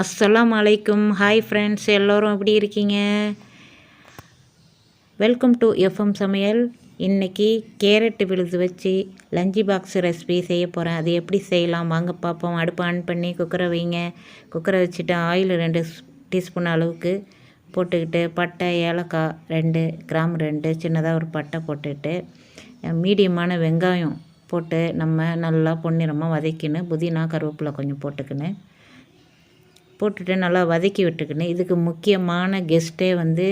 அஸ்ஸலாம் அலைக்கும் hi friends எல்லோரும் எப்படி இருக்கீங்க? வெல்கம் டு எஃப்எம் சமையல். இன்றைக்கி கேரட் விழுது வச்சு லஞ்சி பாக்ஸ் ரெசிபி செய்ய போகிறேன் அது எப்படி செய்யலாம்? வாங்க பார்ப்போம். அடுப்பு ஆன் பண்ணி குக்கரை வைங்க. குக்கரை வச்சுட்டு ஆயில் ரெண்டு டீஸ்பூன் அளவுக்கு போட்டுக்கிட்டு பட்டை ஏலக்காய் ரெண்டு கிராம் ரெண்டு சின்னதாக ஒரு பட்டை போட்டுக்கிட்டு மீடியமான வெங்காயம் போட்டு நம்ம நல்லா பொன்னிறமாக வதக்கின்னு புதினா கருவேப்பிலை கொஞ்சம் போட்டுக்கின்னு. போட்டுட்டு நல்லா வதக்கி விட்டுக்கின்னு. இதுக்கு முக்கியமான கெஸ்ட்டே வந்து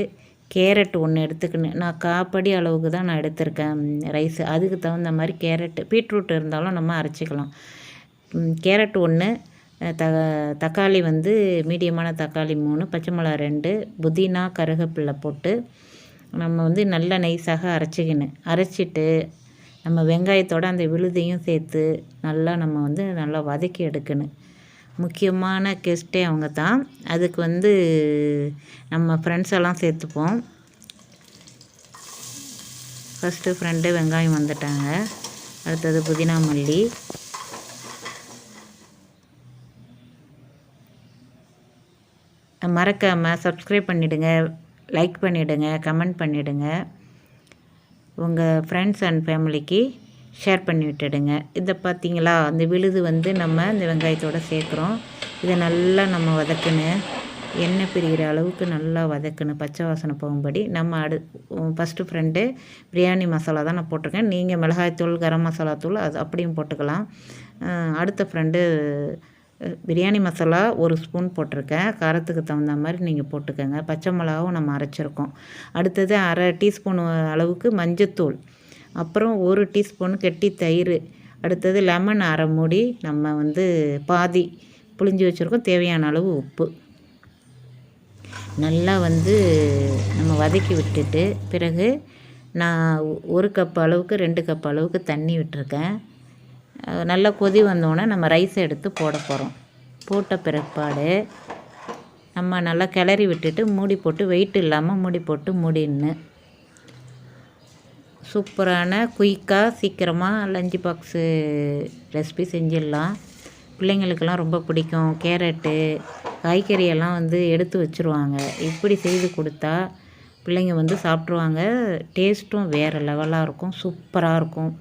கேரட் ஒன்று எடுத்துக்கின்னு. நான் காப்படி அளவுக்கு தான் நான் எடுத்திருக்கேன் ரைஸ். அதுக்கு தகுந்த மாதிரி கேரட்டு பீட்ரூட் இருந்தாலும் நம்ம அரைச்சிக்கலாம். கேரட் ஒன்று த தக்காளி வந்து மீடியமான தக்காளி மூணு பச்சை மிளகா ரெண்டு புதினா கருகப்பில்லை போட்டு நம்ம வந்து நல்ல நைஸாக அரைச்சிக்கின்னு. அரைச்சிட்டு நம்ம வெங்காயத்தோடு அந்த விழுதையும் சேர்த்து நல்லா நம்ம வந்து நல்லா வதக்கி எடுக்கணும். முக்கியமான கெஸ்ட்டே அவங்க தான். அதுக்கு வந்து நம்ம ஃப்ரெண்ட்ஸ் எல்லாம் சேர்த்துப்போம். ஃபஸ்ட்டு ஃப்ரெண்டு வெங்காயம் வந்துட்டாங்க. அடுத்தது புதினா மல்லி. மறக்காமல் சப்ஸ்கிரைப் பண்ணிவிடுங்க லைக் பண்ணிவிடுங்க கமெண்ட் பண்ணிவிடுங்க உங்கள் ஃப்ரெண்ட்ஸ் அண்ட் ஃபேமிலிக்கு ஷேர் பண்ணி விட்டுடுங்க. இதை பார்த்தீங்களா அந்த விழுது வந்து நம்ம இந்த வெங்காயத்தோடு சேர்க்குறோம். இதை நல்லா நம்ம வதக்கணும் எண்ணெய் பிரிகிற அளவுக்கு நல்லா வதக்கணும் பச்சை வாசனை போகும்படி நம்ம அடு ஃபஸ்ட்டு ஃப்ரெண்டு பிரியாணி மசாலா தான் நான் போட்டிருக்கேன். நீங்கள் மிளகாய்த்தூள் கரம் மசாலா தூள் அது அப்படியும் போட்டுக்கலாம். அடுத்த ஃப்ரெண்டு பிரியாணி மசாலா ஒரு ஸ்பூன் போட்டிருக்கேன். காரத்துக்கு தகுந்த மாதிரி நீங்கள் போட்டுக்கோங்க. பச்சை மிளகாவும் நம்ம அரைச்சிருக்கோம். அடுத்தது அரை டீஸ்பூன் அளவுக்கு மஞ்சத்தூள். அப்புறம் ஒரு டீஸ்பூன் கெட்டி தயிர். அடுத்தது லெமன் அரை மூடி நம்ம வந்து பாதி புளிஞ்சு வச்சுருக்கோம். தேவையான அளவு உப்பு. நல்லா வந்து நம்ம வதக்கி விட்டுட்டு பிறகு நான் ஒரு கப் அளவுக்கு ரெண்டு கப் அளவுக்கு தண்ணி விட்டுருக்கேன். நல்லா கொதி வந்தோடனே நம்ம ரைஸை எடுத்து போட போகிறோம் போட்ட பிற்பாடு நம்ம நல்லா கிளறி விட்டுட்டு மூடி போட்டு வெயிட் இல்லாமல் மூடி போட்டு மூடின்னு. சூப்பரான குயிக்காக சீக்கிரமாக லஞ்சு பாக்ஸு ரெசிபி செஞ்சிடலாம். பிள்ளைங்களுக்கெல்லாம் ரொம்ப பிடிக்கும். கேரட்டு காய்கறியெல்லாம் வந்து எடுத்து வச்சுருவாங்க. இப்படி செய்து கொடுத்தா பிள்ளைங்க வந்து சாப்பிட்ருவாங்க டேஸ்ட்டும் வேறு லெவலாக இருக்கும். சூப்பராக இருக்கும்.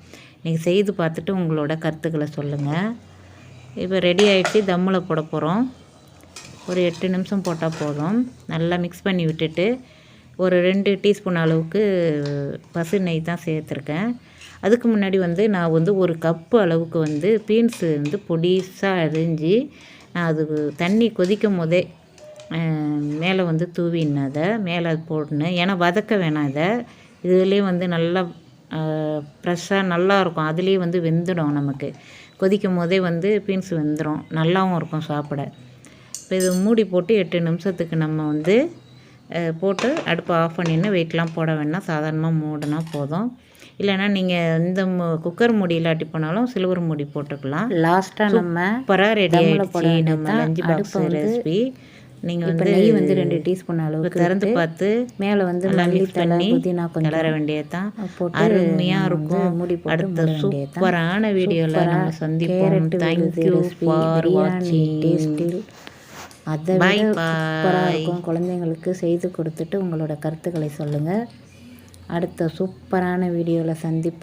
நீங்கள் செய்து பார்த்துட்டு உங்களோட கருத்துக்களை சொல்லுங்கள் இப்போ ரெடி ஆகிடுச்சு தம்மில் போட போகிறோம் ஒரு எட்டு நிமிஷம் போட்டால் போதும். நல்லா மிக்ஸ் பண்ணி விட்டுட்டு ஒரு ரெண்டு டீஸ்பூன் அளவுக்கு பசு நெய் தான் சேர்த்துருக்கேன். அதுக்கு முன்னாடி வந்து நான் வந்து ஒரு கப்பு அளவுக்கு வந்து பீன்ஸு வந்து பொடிசாக அரிஞ்சு நான் அது தண்ணி கொதிக்கும் போதே மேலே வந்து தூவினேன் அதை மேலே அது போடணும். ஏன்னா வதக்க வேணாம் அதை. இதுலேயே வந்து நல்லா ஃப்ரெஷ்ஷாக நல்லாயிருக்கும். அதுலேயே வந்து வெந்துடும் நமக்கு. கொதிக்கும் போதே வந்து பீன்ஸ் வெந்துடும் நல்லாவும் இருக்கும் சாப்பிட. இப்போ இது மூடி போட்டு எட்டு நிமிஷத்துக்கு நம்ம வந்து போட்டு அடுப்பை ஆஃப் பண்ணின்னு வெயிட்லாம் போட வேணாம். சாதாரணமாக மூடினா போதும். இல்லைன்னா நீங்கள் இந்த குக்கர் மூடி இல்லாட்டி போனாலும் சில்வர் மூடி போட்டுக்கலாம். லாஸ்ட்டாக நம்ம சூப்பராக ரெடி ஆகிடுச்சு நம்ம லஞ்ச் பாக்ஸ் ரெசிபி நீங்கள் வந்து நெய் வந்து ரெண்டு டீஸ்பூன் அளவுக்கு திறந்து பார்த்து மேலே வந்து பண்ணி புதினா கொஞ்சம் கிளற வேண்டியதான் அருமையாக இருக்கும். மூடி போட்டு அடுத்த சூப்பரான வீடியோவில் நம்ம சந்திப்போம். தேங்க்யூ ஃபார் வாட்சிங் டேஸ்டில் அதை விட சூப்பராக இருக்கும். குழந்தைங்களுக்கு செய்து கொடுத்துட்டு உங்களோட கருத்துக்களை சொல்லுங்கள் அடுத்த சூப்பரான வீடியோவில் சந்திப்போம்.